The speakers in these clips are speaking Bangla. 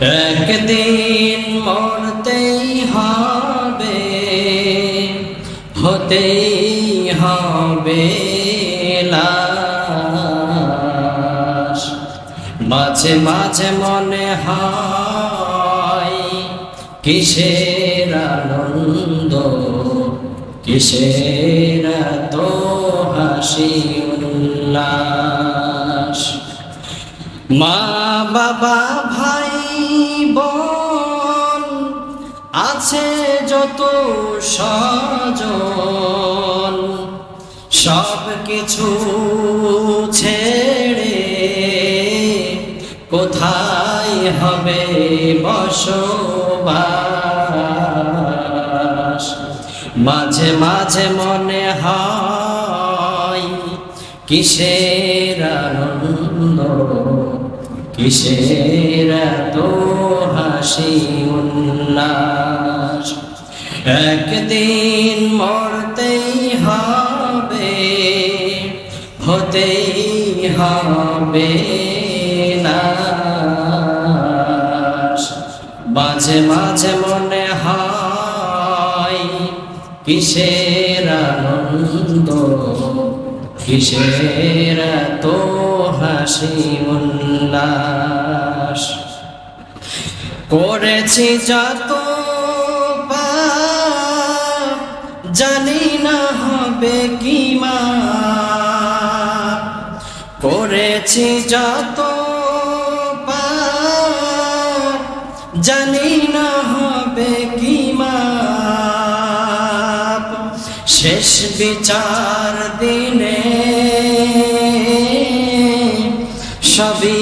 একদিন মরতেই হবে, হতেই হবে মাঝে মাঝে মনে হয় কিসের আনন্দ, কিসের তো হাসি উল্লাস। মা বাবা আছে যত সজন সব কিছু ছেড়ে কোথায় হবে বসবাস? মাঝে মাঝে মনে হয় কিসের আনন্দ, কিসের তো হাসি উল্লাস একদিন মরতেই হবে, হতেই হবে নাশ মাঝে মাঝে মনে হয়, কিসের আনন্দ, কিসের তো হাসি উল্লাস। করেছি যত জানি না হবে কি মা। করেছি যত জানি না হবে কি মা শেষ বিচার দিনে সবই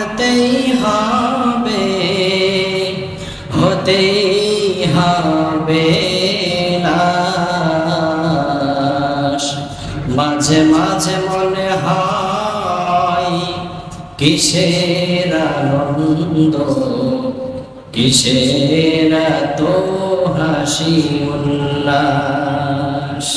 কিসের আনন্দ? কিসের তো হাসি উল্লাস?